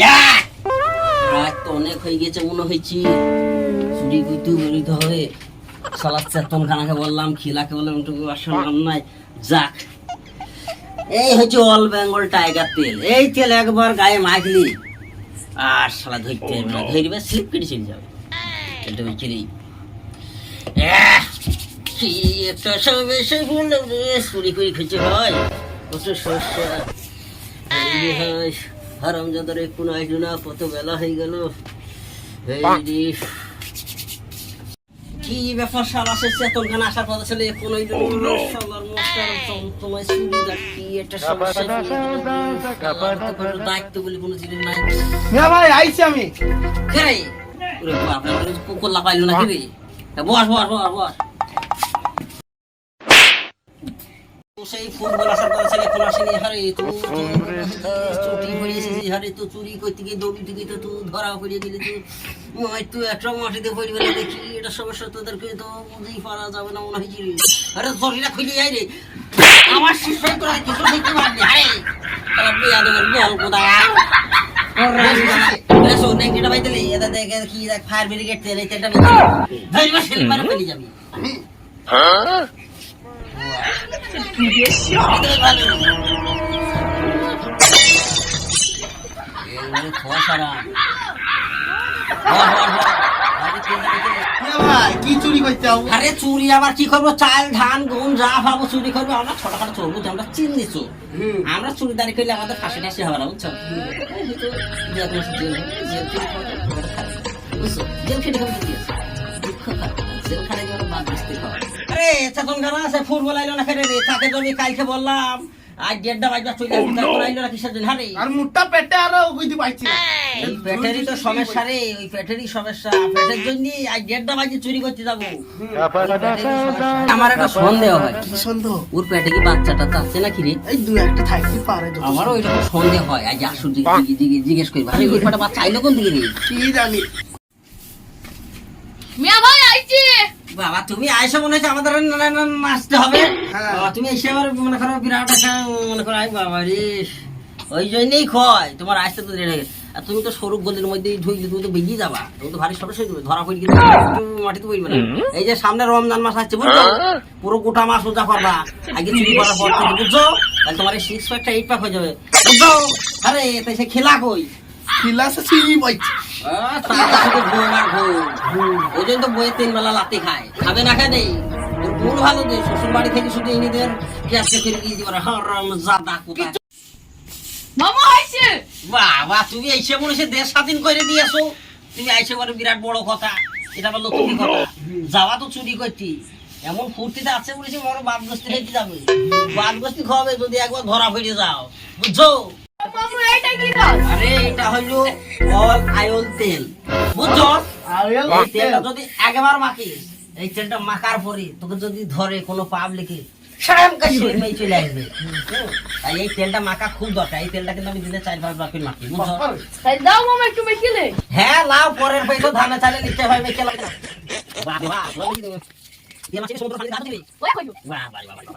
যা! রাত তো অনেক হয়ে গেছে মনে হয়েছে। চুরি করতে বেরোতে হবে। সালাদ চেতন খানাকে বললাম খিলাকে বললাম একটু শুনলাম নাই। যাক। এই হচ্ছে অল বেঙ্গল টাইগার তেল। এই তেল একবার গায়ে মাখলি আর শালা ধরতে হবে না। ধরবে স্লিপ কেটে চলে যাবে। তেলটা বিক্রি কি একটা সব এসে চুরি করে খেতে হয়। কত হয়। হারাম যাদের আইডু না কত বেলা হয়ে গেল। কি ব্যাপার গান আসার কথা ছিল মশার কি? একটা সমস্যা দায়িত্ব বলে কোনো জিনিস নাই। ভাই আইছি আমি। কে রে? ওরে বাপ রে? রে বস বস বস বস তো সেই ফুটবল আসার কথা ছেলে কোন আসেনি হারে তো চুরি হয়ে এসেছি হারে তো চুরি করতে গিয়ে দৌড়ি থেকে তো তুই ধরা পড়ে গেলি তুই মাই তুই একটা মাটিতে পড়ে গেলে দেখি এটা সমস্যা তোদেরকে তো বুঝেই পারা যাবে না মনে হয়েছে রে আরে শরীরটা খুলে যাই রে। আমার শিশুই করে কিছু দেখতে হারে। তারা বিয়া দেবেন বল কোথায় ফায়ার ব্রিগেড তেল তেলটা ধরবে সেল মারে পেলে যাবি। ভাই কি চুরি করতে আরে চুরি আবার কি করব চাল ধান গম যা পাবো চুরি করব আমরা ছোটখাটো চোর আমরা চিনি চোর আমরা চুরি দাঁড়ি করলে আমাদের ফাঁসি টাসি হবে না বুঝছ। আরে চেতন গানা আছে? ফুটবল আইলো না খেলে রে? তাকে তো আমি কালকে বললাম। আজ দেড়টা বাজবা চলে আসবি তারপর আইলো না কিসের জন্য? হারে আর মুটটা পেটে আর কইতে এই পেটেরই তো সমস্যা রে ওই পেটেরই সমস্যা। পেটের জন্য আজ দেড়টা বাজে চুরি করতে যাব। আমার একটা সন্দেহ হয়। কি সন্দেহ? ওর পেটে কি বাচ্চাটা আছে নাকি রে? এই দু একটা থাকতে পারে আমারও ওইরকম সন্দেহ হয়। আজ আসু জিজ্ঞেস করি। ভাই ওই কটা বাচ্চা আইলো কোন দিকে রে? কি জানি। মিয়া ভাই! বাবা তুমি আইসো মনে হচ্ছে আমাদের না- না- না- নাচতে হবে। হ্যাঁ। বাবা, তুমি এসে আবার মনে করো বিরাট একটা মনে করো আই বাবা রে ওই জন্যই কয় তোমার আসতে তো হয়ে গেছে। আর তুমি তো সরু গলির মধ্যে ঢুকলে তুমি তো বেরিয়ে যাবা। তুমি তো ভারী সমস্যা হয়ে যাবে ধরা পড়ে গেলে মাটিতে পড়বে না। এই যে সামনে রমজান মাস আসছে বুঝছ? পুরো গোটা মাস রোজা করবা আগে চুরি করার পর থেকে বুঝছ? তাহলে তোমার এই সিক্স প্যাকটা এইট প্যাক হয়ে যাবে। বুঝছ? আরে তাই সে খেলা কই? খিলাসে চিনি পাইছি ঘুম আর ঘুম। ওই জন্য তো বইয়ে তিন বেলা লাতে খায়। খাবে না খায় ওর গুণ ভালো নেই শ্বশুর বাড়ি থেকে শুধু এনিদের গ্যাসকে করে দিয়ে দিবার হরম জাদা কোথায় মামা আইছে বাবা তুমি এসে মনে হচ্ছে দেশ স্বাধীন করে দিয়েছ তুমি আইসে বলে বিরাট বড় কথা। এটা বলল তুমি কথা। যাওয়া তো চুরি করতি এমন ফুর্তিতে আছে বলেছি বড় বাদ গোষ্ঠী খেতে যাবে বাদ গোষ্ঠী খাওয়াবে যদি একবার ধরা ফিরে যাও। বুঝছ? মামা কি কাজ আরে এটা হইল অল আয়ল তেল বুঝছ আরে এই যদি একবার মাখিস এই তেলটা মাখার পরে তোকে যদি ধরে কোনো পাবলিকে সারাম কাশি মেয়ে চলে আসবে তাই এই তেলটা মাখা খুব দরকার এই তেলটা কিন্তু আমি দিনে চার পাঁচ বার মাখি বুঝছ তাই দাও মামা একটু মেখিলে হ্যাঁ লাও পরের পয়সা ধানে চালে নিতে হয় মেখে লাগে বাহ বাহ বাহ কি দেবে দিয়ে মাছের সমুদ্র খালি ধান দিবি ওই কইছো বাহ বাহ বাহ বাহ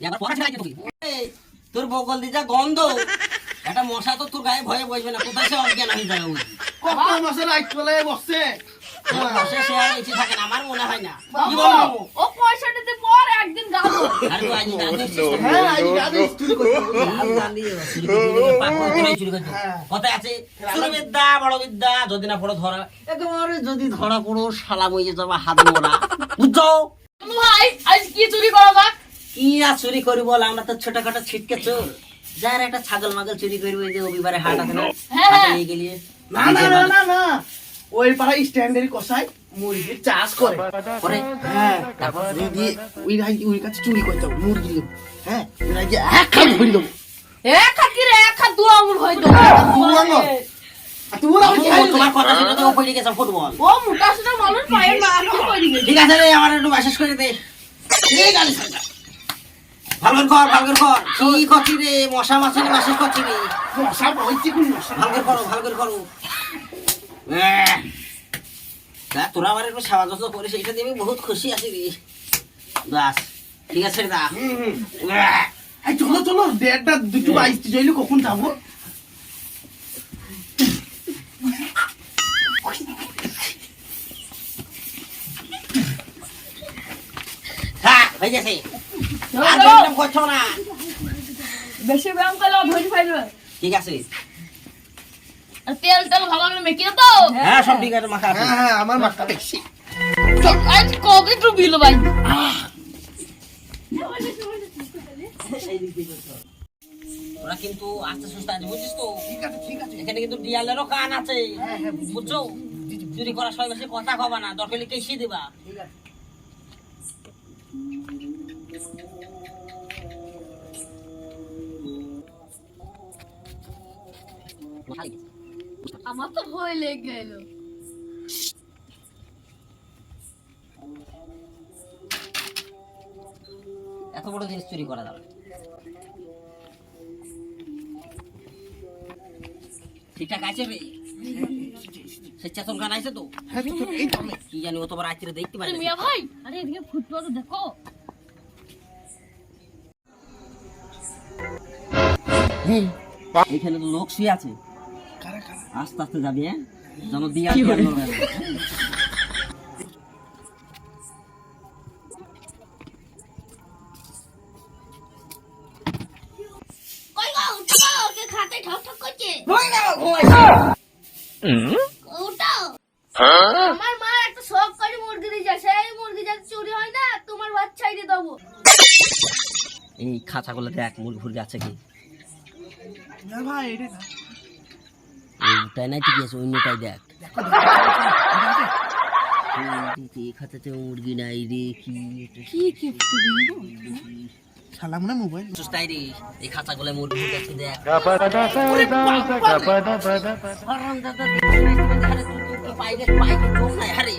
এবার পড়া ছেড়ে তুই তোর বগল যা গন্ধ একটা মশা তো তোর গায়ে ভয়ে বসবে না। কোথায় সে অজ্ঞান হয়ে যাবে কত মাসে রাইট চলে বসছে? আমার মনে হয় না। ও পয়সাটাতে পর একদিন গাবো? হ্যাঁ আছে বিদ্যা বড় বিদ্যা যদি না পড়ো ধরা। একেবারে যদি ধরা পড়ো শালা মইয়ে যাবা হাত মোড়া। বুঝছ? ভাই আজ কি চুরি করো বা কি আর চুরি করি বল আমরা তো ছোটখাটো ছিটকে চোর। যার একটা ছাগল মাগল চুরি করব যে রবিবারে হাট আছে না হ্যাঁ, হাটে হ্যাঁ। নিয়ে গেলিয়ে না না না না না। ওই পাড়া স্ট্যান্ডারি কষাই মুরগির চাষ করে। পরে হ্যাঁ তারপর যদি ওই রাই- ওই কাছে চুরি করতে হবে মুরগি হ্যাঁ ওই রাই এক খান ধরে দেবো। এক হাত কি রে? এক হাত দু আঙুল হইতো দু আঙুল? আর তুমি ওরা কি ও, তোমার কথা শুনে তো পড়ে গেছে ফুটবল। ও মোটা সোটা মানুষ পায়ের মার কি কই দিবে ঠিক আছে রে আমার একটু মেসেজ করে দে। ঠিক আছে। ভালগর কর ভালগর কর কি করছি রে মশা মাছি রে মাসি রে? মশা হইছে কোন মশা? ভালগর করো ভালগর করো তা তোরা আমার একটু সাহায্য যত্ন করিস এটা দিয়ে বহুত খুশি আছি রে। বাস ঠিক আছে দা চলো চলো দেড়টা দুটো হ্যাঁ। আইসতে চাইলে কখন যাব? হ্যাঁ, হয়ে গেছে। না। বেশি ব্যায়াম করলে ধরে ফেলবে ঠিক আছে। তেল তেল ভালো করে মেখে তো। হ্যাঁ সব ঠিক আছে মাখা হ্যাঁ হ্যাঁ আমার আজ কবে ভাই ওরা কিন্তু আস্তে সুস্থ আছে বুঝছিস তো? ঠিক আছে এখানে কিন্তু ডিয়ালেরও কান আছে হ্যাঁ হ্যাঁ বুঝছি। চুরি করার সময় বেশি কথা কবা না দরকার হলে কেসি দিবা। ঠিক আছে। আমার তো ভয় লেগে গেল। এত বড় জিনিস চুরি করা যাবে ঠিকঠাক আছে রে সে চেতন গান আছে তো হ্যাঁ কি জানি ও তোমার রাত্রে দেখতে পারি মিয়া ভাই আরে এদিকে ফুটবল দেখো। এখানে তো লোক শুয়ে আছে। আস্তে আস্তে যাবি হ্যাঁ যেন দিয়া দিয়া আমার মা একটা শখ করে মুরগি দিয়েছে সেই মুরগি যাতে চুরি হয় না তোমার বাচ্চাই দিয়ে দেবো। এই খাঁচাগুলো দেখ মুরগি ফুরগি আছে কি? না ভাই এটা না। ওটাই নাই ঠিক আছে অন্যটাই দেখ এই খাঁচাতে মুরগি নাই রে কি কি কি শালা মনে মোবাইল সুস্তাই রে এই খাঁচাগুলো মুরগি দেখ তুই নাই আরে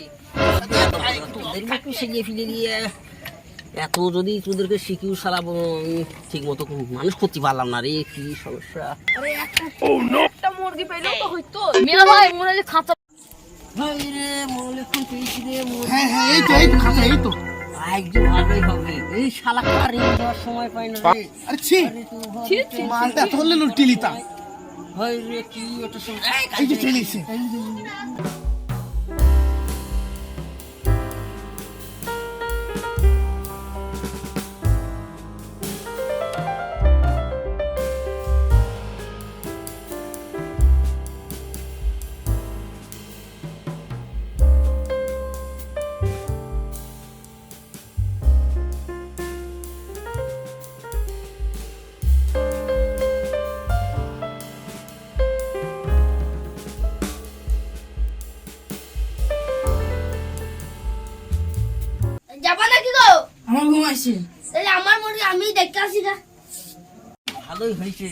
তোদের মতো ফিরে নিয়ে এত যদি তোদেরকে শিখিও সারা ঠিক মতো মানুষ করতে পারলাম না রে কি সমস্যা? একটা মুরগি পেলেও তো হইতো। মিয়া ভাই মনে হয় খাঁচা রে। হ্যাঁ আমার তাহলে আমার মুরগি আমি দেখতে আসি না। ভালোই হয়েছে।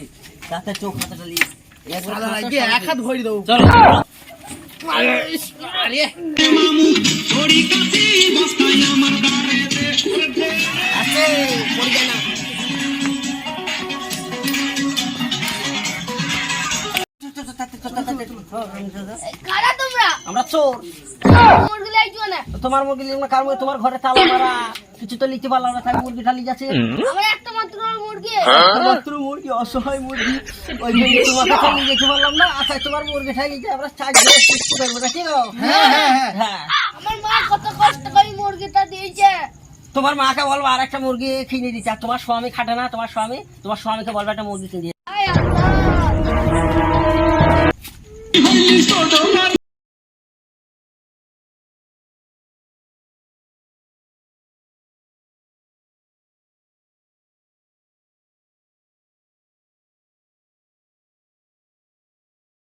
তাতে চোখ হাতে ডালি একবার শালা খাতা লাগে এক হাত ভরি দেবো। চলো। আছে পড়ে যায় না। কারা তোমরা? আমরা চোর। মুরগি লাইছো না। তোমার মুরগি লিখব না কার মুরগি? তোমার ঘরে তালা মারা। কিছু তো লিখতে পারলাম না তাই মুরগি ঢালি যাচ্ছে। আমার একটা মাত্র মুরগি। মাত্র মুরগি অসহায় মুরগি। ওই জন্য তোমার কাছে নিয়ে যেতে পারলাম না আচ্ছা তোমার মুরগি ঠাই নিয়ে আমরা চার দিনে সৃষ্টি করব না কি হ্যাঁ হ্যাঁ হ্যাঁ। হ্যাঁ। আমার মা কত কষ্ট করে মুরগিটা দিয়েছে। তোমার মাকে বলব আর একটা মুরগি কিনে দিতে। আর তোমার স্বামী খাটে না তোমার স্বামী? তোমার স্বামীকে বলব একটা মুরগি কিনে দিতে। আল্লাহ।